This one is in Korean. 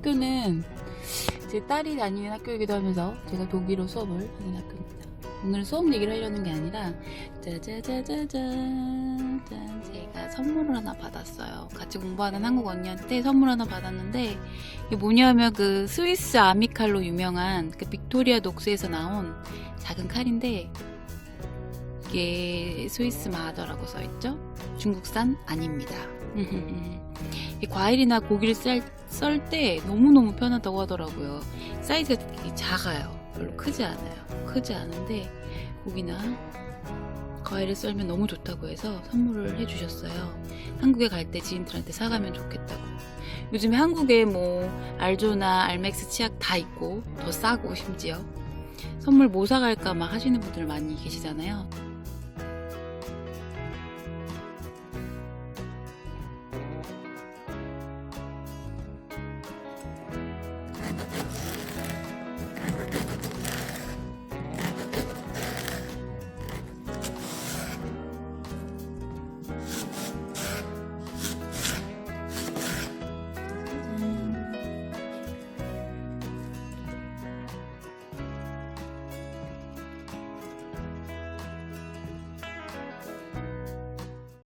학교는 제 딸이 다니는 학교이기도 하면서 제가 독일어 수업을 하는 학교입니다. 오늘 수업 얘기를 하려는 게 아니라 짜자자자잔 짠 제가 선물을 하나 받았어요. 같이 공부하는 한국 언니한테 선물 하나 받았는데 이게 뭐냐면 그 스위스 아미칼로 유명한 그 빅토리아 녹스에서 나온 작은 칼인데 이게 스위스 마더라고 써있죠? 중국산 아닙니다. 이 과일이나 고기를 썰 때 너무너무 편하다고 하더라고요. 사이즈가 작아요. 별로 크지 않아요. 크지 않은데 고기나 과일을 썰면 너무 좋다고 해서 선물을 해주셨어요. 한국에 갈 때 지인들한테 사가면 좋겠다고. 요즘에 한국에 뭐 알조나 알맥스 치약 다 있고 더 싸고 심지어 선물 뭐 사갈까 막 하시는 분들 많이 계시잖아요.